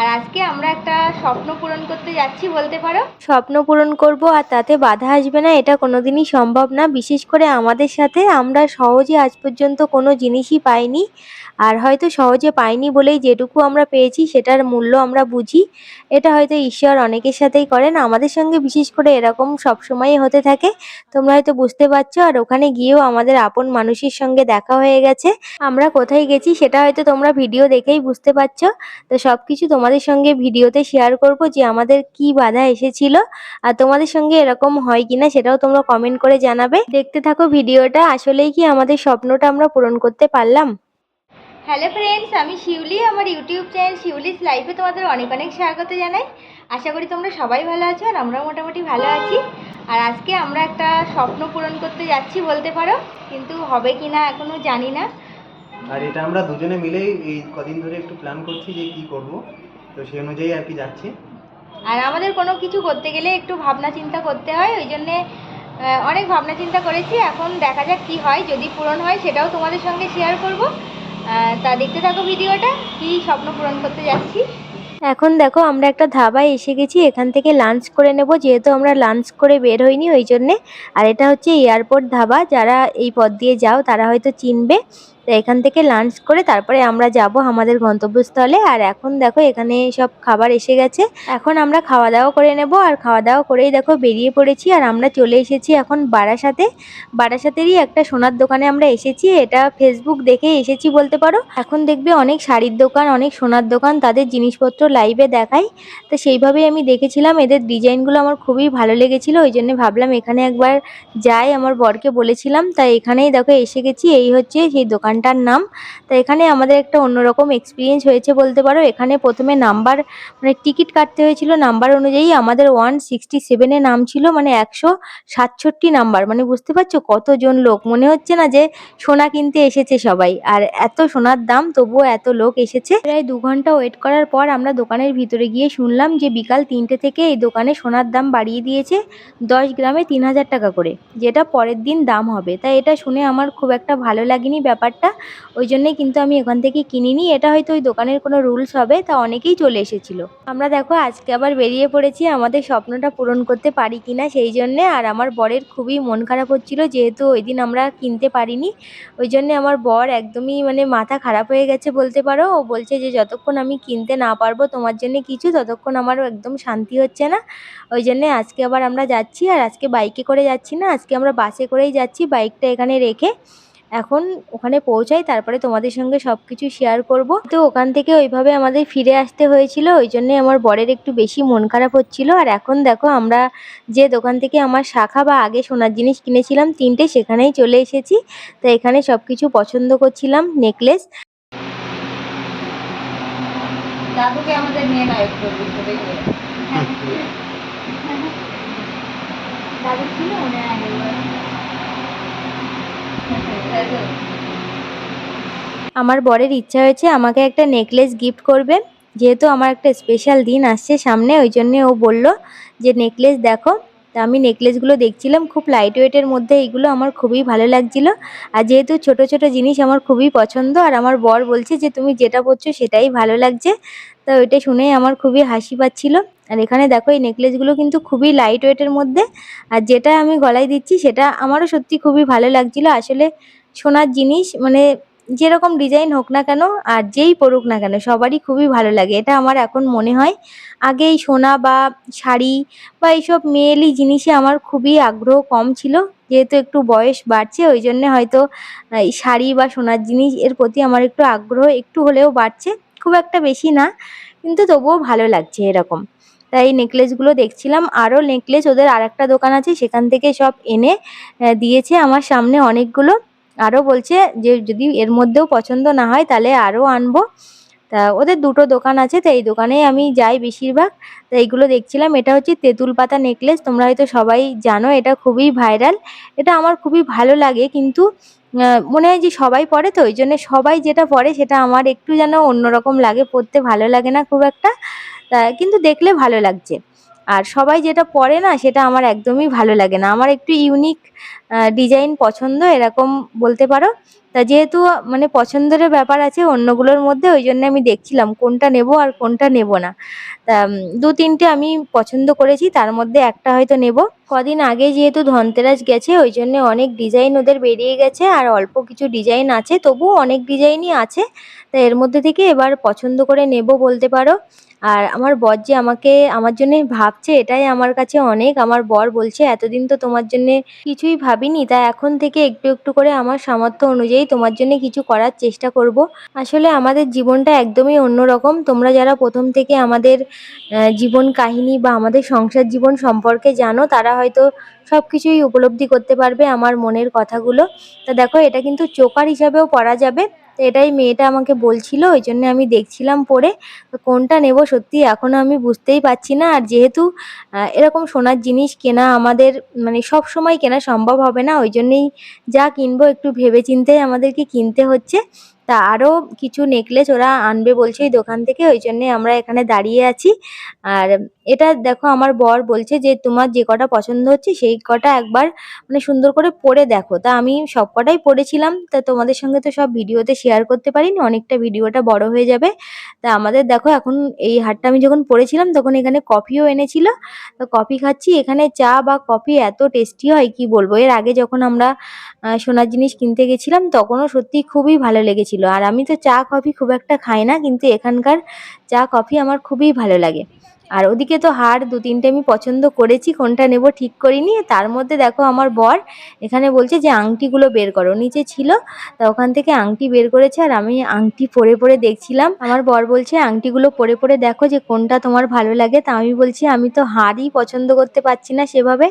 আর আজকে আমরা একটা স্বপ্ন পূরণ করতে যাচ্ছি, বলতে পারো। স্বপ্ন পূরণ করব আর তাতে বাধা আসবে না, এটা কোনোদিনই সম্ভব না। বিশেষ করে আমাদের সাথে আমরা সহজে আজ পর্যন্ত কোনো জিনিসই পাইনি, আর হয়তো সহজে পাইনি বলেই যেটুকু আমরা পেয়েছি, সেটার মূল্য আমরা বুঝি। এটা হয়তো ঈশ্বর অনেকের সাথেই করেন, আমাদের সঙ্গে বিশেষ করে এরকম সবসময়ই হতে থাকে। তোমরা হয়তো বুঝতে পারছ, আর ওখানে গিয়েও আমাদের আপন মানুষের সঙ্গে দেখা হয়ে গেছে। আমরা কোথায় গেছি, সেটা হয়তো তোমরা ভিডিও দেখেই বুঝতে পারছ। তো সব কিছু তোমাদের সঙ্গে ভিডিওতে শেয়ার করব যে আমাদের কি বাধা এসেছিল আর তোমাদের সঙ্গে এরকম হয় কিনা সেটাও তোমরা কমেন্ট করে জানাবে। দেখতে থাকো ভিডিওটা আসলেই কি আমাদের স্বপ্নটা আমরা পূরণ করতে পারলাম? হ্যালো ফ্রেন্ডস আমি শিউলি আমার ইউটিউব চ্যানেল শিউলিস লাইফে তোমাদের অনেক অনেক স্বাগত জানাই। আশা করি তোমরা সবাই ভালো আছো আর আমরাও মোটামুটি ভালো আছি। আর আজকে আমরা একটা স্বপ্ন পূরণ করতে যাচ্ছি বলতে পারো কিন্তু হবে কি না এখনও জানি না। আর এটা আমরা দুজনে মিলেই এই কদিন ধরে একটু প্ল্যান করছি যে কি করব। তো সেই অনুযায়ী আর কি যাচ্ছি। আর আমাদের কোনো কিছু করতে গেলে একটু ভাবনা চিন্তা করতে হয় ওই জন্যে অনেক ভাবনা চিন্তা করেছি। এখন দেখা যাক কি হয় যদি পূরণ হয় সেটাও তোমাদের সঙ্গে শেয়ার করব। তা দেখতে থাকো ভিডিওটা কি স্বপ্ন পূরণ করতে যাচ্ছি। এখন দেখো আমরা একটা ধাবায় এসে গেছি এখান থেকে লাঞ্চ করে নেব যেহেতু আমরা লাঞ্চ করে বের হইনি ওই জন্যে। আর এটা হচ্ছে এয়ারপোর্ট ধাবা যারা এই পথ দিয়ে যাও তারা হয়তো চিনবে। তো এখান থেকে লাঞ্চ করে তারপরে আমরা যাব আমাদের গন্তব্যস্থলে। আর এখন দেখো এখানে সব খাবার এসে গেছে। এখন আমরা খাওয়া দাওয়া করে নেব। আর খাওয়া দাওয়া করেই দেখো বেরিয়ে পড়েছি। আর আমরা চলে এসেছি এখন বারাসাতে। বারাসাতেরই একটা সোনার দোকানে আমরা এসেছি। এটা ফেসবুক দেখে এসেছি বলতে পারো। এখন দেখবে অনেক শাড়ির দোকান, অনেক সোনার দোকান, তাদের জিনিসপত্র লাইভে দেখায় তো সেইভাবেই আমি দেখেছিলাম। এদের ডিজাইনগুলো আমার খুবই ভালো লেগেছিল। ওই জন্য ভাবলাম এখানে একবার যাই। আমার বরকে বলেছিলাম। তাই এখানেই দেখো এসে গেছি। এই হচ্ছে সেই দোকানটার নাম। তো এখানে আমাদের একটা অন্যরকম এক্সপিরিয়েন্স হয়েছে বলতে পারো। এখানে প্রথমে নাম্বার মানে টিকিট কাটতে হয়েছিল নাম্বার অনুযায়ী। আমাদের ওয়ান সিক্সটি সেভেনে নাম ছিল মানে একশো সাতষট্টি নাম্বার মানে বুঝতে পারছ কতজন লোক? মনে হচ্ছে না যে সোনা কিনতে এসেছে সবাই। আর এত সোনার দাম, তবুও এত লোক এসেছে। প্রায় দু ঘণ্টা ওয়েট করার পর আমরা দোকানের ভিতরে গিয়ে শুনলাম যে বিকাল তিনটে থেকে এই দোকানে সোনার দাম বাড়িয়ে দিয়েছে দশ গ্রামে তিন হাজার টাকা করে। যেটা পরের দিন দাম হবে। তাই এটা শুনে আমার খুব একটা ভালো লাগেনি ব্যাপারটা। ওই জন্যই কিন্তু আমি ওখান থেকে কিনিনি। এটা হয়তো ওই দোকানের কোনো রুলস হবে, তা অনেকেই চলে এসেছিল। আমরা দেখো, আজকে আবার বেরিয়ে পড়েছি, আমাদের স্বপ্নটা পূরণ করতে পারি কিনা সেই জন্যে। আর আমার বরের খুবই মন খারাপ হচ্ছিল, যেহেতু ওই দিন আমরা কিনতে পারিনি। ওই জন্যে আমার বর একদমই মানে মাথা খারাপ হয়ে গেছে বলতে পারো। ও বলছে যে, যতক্ষণ আমি কিনতে না পারব তোমার জন্য কিছু, ততক্ষণ আমার একদম শান্তি হচ্ছে না। ওই জন্যে আজকে আবার আমরা যাচ্ছি। আর আজকে বাইকে করে যাচ্ছি না, আজকে আমরা বাসে করেই যাচ্ছি। বাইকটা এখানে রেখে এখন ওখানে পৌঁছাই তারপরে তোমাদের সঙ্গে সব কিছু শেয়ার করব। তো ওখান থেকে ওইভাবে আমাদের ফিরে আসতে হয়েছিল ওই জন্যে আমার বরের একটু বেশি মন খারাপ হচ্ছিল। আর এখন দেখো আমরা যে দোকান থেকে আমার শাখা বা আগে সোনার জিনিস কিনেছিলাম তিনটে সেখানেই চলে এসেছি। তো এখানে সব কিছু পছন্দ করছিলাম নেকলেস দাদুকে আমাদের নিয়ে গাইড করবি দাদু ছিল? মনে হয় তো? আমার বরের ইচ্ছা হয়েছে আমাকে একটা নেকলেস গিফট করবে। যেহেতু আমার একটা স্পেশাল দিন আসছে সামনে, ওই জন্যে ও বলল যে নেকলেস দেখো। তা আমি নেকলেসগুলো দেখছিলাম, খুব লাইট ওয়েটের মধ্যে এইগুলো আমার খুবই ভালো লাগছিল। আর যেহেতু ছোট ছোট জিনিস আমার খুবই পছন্দ, আর আমার বর বলছে যে, তুমি যেটা পরছো সেটাই ভালো লাগছে। তো ওইটা শুনেই আমার খুবই হাসি পাচ্ছিল। আর এখানে দেখো, এই নেকলেসগুলো কিন্তু খুবই লাইট ওয়েটের মধ্যে। আর যেটা আমি গলায় দিচ্ছি, সেটা আমারও সত্যি খুবই ভালো লাগছিল। আসলে সোনার জিনিস মানে যেরকম ডিজাইন হোক না কেন, আর যেই পরুক না কেন, সবারই খুবই ভালো লাগে। এটা আমার এখন মনে হয়। আগে এই সোনা বা শাড়ি বা এইসব মেয়েলি জিনিসে আমার খুবই আগ্রহ কম ছিল। যেহেতু একটু বয়স বাড়ছে, ওই জন্যে হয়তো শাড়ি বা সোনার জিনিস এর প্রতি আমার একটু আগ্রহ একটু হলেও বাড়ছে। খুব একটা বেশি না, কিন্তু তবুও ভালো লাগছে এরকম। তাই নেকলেসগুলো দেখছিলাম। আরও নেকলেস ওদের আর একটা দোকান আছে, সেখান থেকে সব এনে দিয়েছে আমার সামনে অনেকগুলো। আরও বলছে যে যদি এর মধ্যেও পছন্দ না হয় তাহলে আরও আনব। তা ওদের দুটো দোকান আছে তো এই দোকানেই আমি যাই বেশিরভাগ। তো এইগুলো দেখছিলাম। এটা হচ্ছে তেঁতুল পাতা নেকলেস তোমরা হয়তো সবাই জানো, এটা খুবই ভাইরাল এটা আমার খুবই ভালো লাগে, কিন্তু মনে হয় যে সবাই পরে তো, ওই জন্য সবাই যেটা পরে সেটা আমার একটু যেন অন্যরকম লাগে, পরতে ভালো লাগে না খুব একটা। তা কিন্তু দেখলে ভালো লাগছে। আর সবাই যেটা পরে না, সেটা আমার একদমই ভালো লাগে না। আমার একটু ইউনিক ডিজাইন পছন্দ, এরকম বলতে পারো। তা যেহেতু মানে পছন্দের ব্যাপার আছে অন্যগুলোর মধ্যে, ওই জন্য আমি দেখছিলাম কোনটা নেব আর কোনটা নেব না। তা দু তিনটে আমি পছন্দ করেছি, তার মধ্যে একটা হয়তো নেব। কদিন আগে যেহেতু ধনতেরাস গেছে, ওই জন্য অনেক ডিজাইন ওদের বেরিয়ে গেছে, আর অল্প কিছু ডিজাইন আছে, তবুও অনেক ডিজাইনই আছে। তা এর মধ্যে থেকে এবার পছন্দ করে নেব বলতে পারো। আর আমার বর যে আমাকে, আমার জন্য ভাবছে, এটাই আমার কাছে অনেক। আমার বর বলছে, এতদিন তো তোমার জন্য কিছুই ভাবিনি, তা এখন থেকে একটু একটু করে আমার সামর্থ্য অনুযায়ী তোমার জন্য কিছু করার চেষ্টা করব। আসলে আমাদের জীবনটা একদমই অন্যরকম। তোমরা যারা প্রথম থেকে আমাদের জীবন কাহিনী বা আমাদের সংসার জীবন সম্পর্কে জানো, তারা হয়তো সব কিছুই উপলব্ধি করতে পারবে আমার মনের কথাগুলো। তা দেখো, এটা কিন্তু চোকার হিসাবেও পড়া যাবে। তো এটাই মেয়েটা আমাকে বলছিল, ওই জন্য আমি দেখছিলাম পরে কোনটা নেব সত্যি এখনও আমি বুঝতেই পারছি না। আর যেহেতু এরকম সোনার জিনিস কেনা আমাদের মানে সব সময় কেনা সম্ভব হবে না, ওই জন্যেই যা কিনবো একটু ভেবে চিন্তেই আমাদেরকে কিনতে হচ্ছে। তা আরও কিছু নেকলেস ওরা আনবে বলছে ওই দোকান থেকে, ওই জন্যে আমরা এখানে দাঁড়িয়ে আছি। আর এটা দেখো আমার বর বলছে যে তোমার যে কটা পছন্দ হচ্ছে সেই কটা একবার মানে সুন্দর করে পরে দেখো। তা আমি সব কটাই পরেছিলাম তা তোমাদের সঙ্গে তো সব ভিডিওতে শেয়ার করতে পারিনি, অনেকটা ভিডিওটা বড় হয়ে যাবে। তা আমাদের দেখো এখন এই হারটা আমি যখন পরেছিলাম তখন এখানে কফিও এনেছিল। তো কফি খাচ্ছি, এখানে চা বা কফি এত টেস্টি হয় কি বলব? এর আগে যখন আমরা সোনার জিনিস কিনতে গেছিলাম তখনও সত্যি খুবই ভালো লেগেছিল। আর আমি তো চা কফি খুব একটা খাই না, কিন্তু এখানকার চা কফি আমার খুবই ভালো লাগে। আর ওদিকে তো হার দু তিনটে আমি পছন্দ করেছি, কোনটা নেব ঠিক করিনি তার মধ্যে দেখো আমার বর, এখানে বলছে যে আংটিগুলো বের করো। নিচে ছিল, তা ওখান থেকে আংটি বের করেছে আর আমি আংটি পরে পরে দেখছিলাম। আমার বর বলছে, আংটিগুলো পরে পরে দেখো যে কোনটা তোমার ভালো লাগে। তা আমি বলছি, আমি তো হারই পছন্দ করতে পারছি না সেভাবে।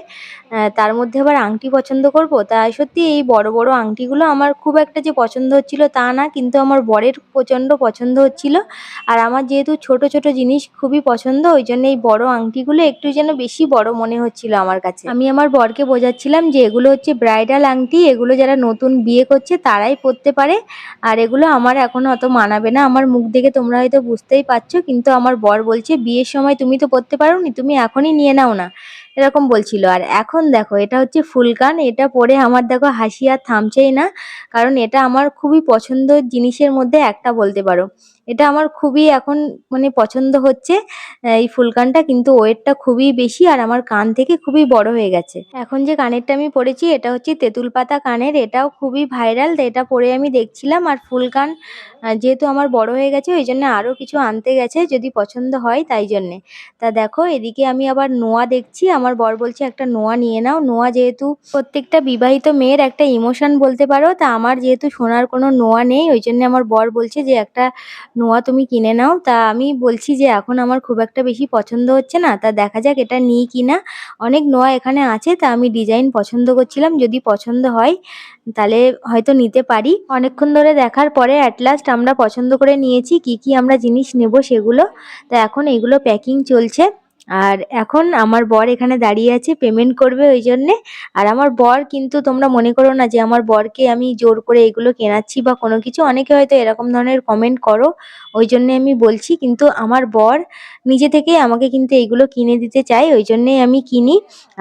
তার মধ্যে আবার আংটি পছন্দ করব? তা সত্যি এই বড় বড় আংটিগুলো আমার খুব একটা যে পছন্দ হচ্ছিল তা না, কিন্তু আমার বরের প্রচণ্ড পছন্দ হচ্ছিল। আর আমার যেহেতু ছোট ছোট জিনিস খুবই পছন্দ, ওই জন্য এই বড় আংটিগুলো একটু যেন বেশি বড় মনে হচ্ছিল আমার কাছে। আমি আমার বরকে বোঝাচ্ছিলাম যে এগুলো হচ্ছে ব্রাইডাল আংটি, এগুলো যারা নতুন বিয়ে করছে তারাই পরতে পারে, আর এগুলো আমার এখন অত মানাবে না। আমার মুখ দেখে তোমরা হয়তো বুঝতেই পারছ, কিন্তু আমার বর বলছে, বিয়ের সময় তুমি তো পরতে পারো নি তুমি এখনই নিয়ে নাও না। এরকম বলছিল। আর এখন দেখো, এটা হচ্ছে ফুলকান এটা পরে আমার দেখো হাসি আর থামছেই না, কারণ এটা আমার খুবই পছন্দের জিনিসের মধ্যে একটা বলতে পারো। এটা আমার খুবই এখন মানে পছন্দ হচ্ছে এই ফুলকানটা। কিন্তু ওয়েটটা খুবই বেশি আর আমার কান থেকে খুবই বড় হয়ে গেছে। এখন যে কানেরটা আমি পরেছি, এটা হচ্ছে তেঁতুল পাতা কানের। এটাও খুবই ভাইরাল এটা পরে আমি দেখছিলাম। আর ফুলকান যেহেতু আমার বড় হয়ে গেছে, ওই জন্য আরও কিছু আনতে গেছে যদি পছন্দ হয় তাই জন্যে। তা দেখো, এদিকে আমি আবার নোয়া দেখছি। আমার বর বলছে, একটা নোয়া নিয়ে নাও। নোয়া যেহেতু প্রত্যেকটা বিবাহিত মেয়ের একটা ইমোশন বলতে পারো, তা আমার যেহেতু সোনার কোনো নোয়া নেই, ওই জন্য আমার বর বলছে যে, একটা নোয়া, তুমি কিনে নাও। তা আমি বলছি যে, এখন আমার খুব একটা বেশি পছন্দ হচ্ছে না। তা দেখা যাক এটা নিই কি না। অনেক নোয়া এখানে আছে, তা আমি ডিজাইন পছন্দ করছিলাম। যদি পছন্দ হয়, তাহলে হয়তো নিতে পারি। অনেকক্ষণ ধরে দেখার পরে অ্যাট লাস্ট আমরা পছন্দ করে নিয়েছি। কি কি আমরা জিনিস নেব সেগুলো। তা এখন এগুলো প্যাকিং চলছে। আর এখন আমার বর এখানে দাঁড়িয়ে আছে পেমেন্ট করবে ওই জন্যে। আর আমার বর কিন্তু তোমরা মনে করো না যে আমার বরকে আমি জোর করে এগুলো কেনাচ্ছি বা কোনো কিছু। অনেকে হয়তো এরকম ধরনের কমেন্ট করো। ওই জন্যে আমি বলছি, কিন্তু আমার বর নিজে থেকেই আমাকে কিন্তু এইগুলো কিনে দিতে চায় ওই জন্যেই আমি কিনি।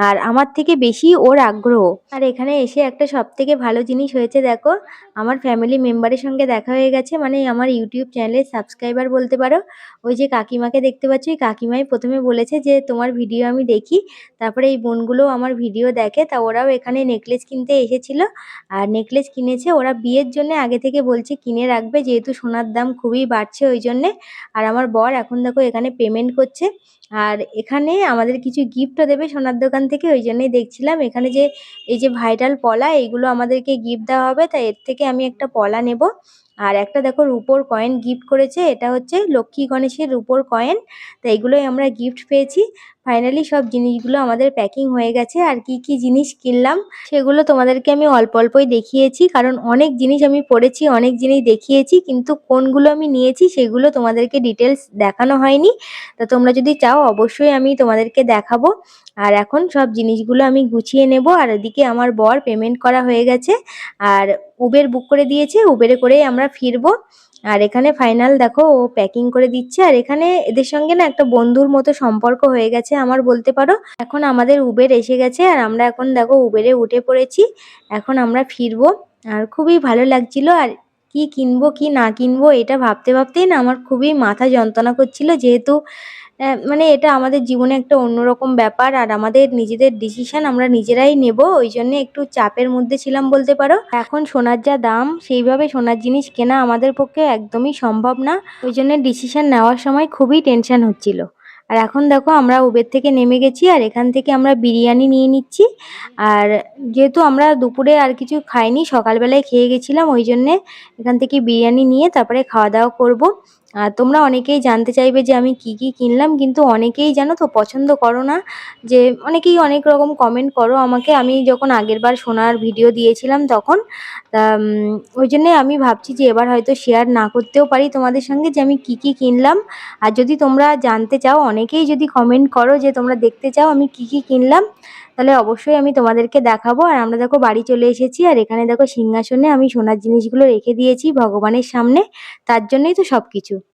আর আমার থেকে বেশি ওর আগ্রহ। আর এখানে এসে একটা সব থেকে ভালো জিনিস হয়েছে, দেখো, আমার ফ্যামিলি মেম্বারের সঙ্গে দেখা হয়ে গেছে মানে আমার ইউটিউব চ্যানেলের সাবস্ক্রাইবার বলতে পারো। ওই যে কাকিমাকে দেখতে পাচ্ছ, ওই কাকিমাই প্রথমে বলেছে যে, তোমার ভিডিও আমি দেখি। তারপরে এই বোনগুলো আমার ভিডিও দেখে, তা ওরাও এখানে নেকলেস কিনতে এসেছিল। আর নেকলেস কিনেছে, ওরা বিয়ের জন্য আগে থেকে বলছে, কিনে রাখবে, যেহেতু সোনার দাম খুবই বাড়ছে। ওই জন্যে। আর আমার বর এখন দেখো এখানে পেমেন্ট করছে। আর এখানে আমাদের কিছু গিফটও দেবে সোনার দোকান থেকে, ওই জন্যই দেখছিলাম। এখানে যে, এই যে ভাইটাল পলা এইগুলো আমাদেরকে গিফট দেওয়া হবে, তাই এর থেকে আমি একটা পলা নেব। আর একটা দেখো রুপোর কয়েন গিফট করেছে, এটা হচ্ছে লক্ষ্মী গণেশের রুপোর কয়েন তো এইগুলোই আমরা গিফট পেয়েছি। ফাইনালি সব জিনিসগুলো আমাদের প্যাকিং হয়ে গেছে। আর কি কি জিনিস কিনলাম, সেগুলো তোমাদেরকে আমি অল্প অল্পই দেখিয়েছি, কারণ অনেক জিনিস আমি পড়েছি, অনেক জিনিস দেখিয়েছি, কিন্তু কোনগুলো আমি নিয়েছি, সেগুলো তোমাদেরকে ডিটেলস দেখানো হয়নি। তা তোমরা যদি চাও অবশ্যই আমি তোমাদেরকে দেখাবো। আর এখন সব জিনিসগুলো আমি গুছিয়ে নেব। আর এদিকে আমার বর পেমেন্ট করা হয়ে গেছে। আর উবের বুক করে দিয়েছে। উবেরে করেই আমরা ফিরবো। আর এখানে ফাইনাল দেখো, ও প্যাকিং করে দিচ্ছে। আর এখানে এদের সঙ্গে না একটা বন্ধুর মতো সম্পর্ক হয়ে গেছে, আমার বলতে পারো। এখন আমাদের উবের এসে গেছে। আর আমরা এখন দেখো উবেরে উঠে পড়েছি। এখন আমরা ফিরবো। আর খুবই ভালো লাগছিল। আর কি কিনবো, কি না কিনবো, এটা ভাবতে ভাবতেই না আমার খুবই মাথা যন্ত্রণা করছিল। যেহেতু মানে এটা আমাদের জীবনে একটা অন্যরকম ব্যাপার আর আমাদের নিজেদের ডিসিশন আমরা নিজেরাই নেব, ওই জন্য একটু চাপের মধ্যে ছিলাম বলতে পারো। এখন সোনার যা দাম, সেইভাবে সোনার জিনিস কেনা আমাদের পক্ষে একদমই সম্ভব না। ওই জন্য ডিসিশন নেওয়ার সময় খুবই টেনশন হচ্ছিল। আর এখন দেখো আমরা উবের থেকে নেমে গেছি আর এখান থেকে আমরা বিরিয়ানি নিয়ে নিচ্ছি। আর যেহেতু আমরা দুপুরে আর কিছু খাইনি, সকালবেলায় খেয়ে গেছিলাম, ওই জন্যে এখান থেকে বিরিয়ানি নিয়ে তারপরে খাওয়া দাওয়া করব। আর তোমরা অনেকেই জানতে চাইবে যে আমি কি কি কিনলাম, কিন্তু অনেকেই জানো তো পছন্দ করো না। যে অনেকেই অনেক রকম কমেন্ট করো আমাকে। আমি যখন আগেরবার সোনার ভিডিও দিয়েছিলাম তখন ওই জন্যে আমি ভাবছি যে এবার হয়তো শেয়ার না করতেও পারি তোমাদের সঙ্গে যে আমি কি কি কিনলাম। আর যদি তোমরা জানতে চাও, অনেকেই যদি কমেন্ট করো যে তোমরা দেখতে চাও আমি কি কি কিনলাম তাহলে অবশ্যই আমি তোমাদেরকে দেখাবো। আর আমরা দেখো বাড়ি চলে এসেছি, আর এখানে দেখো সিংহাসনে আমি সোনার জিনিসগুলো রেখে দিয়েছি ভগবানের সামনে। তার জন্যই তো সব কিছু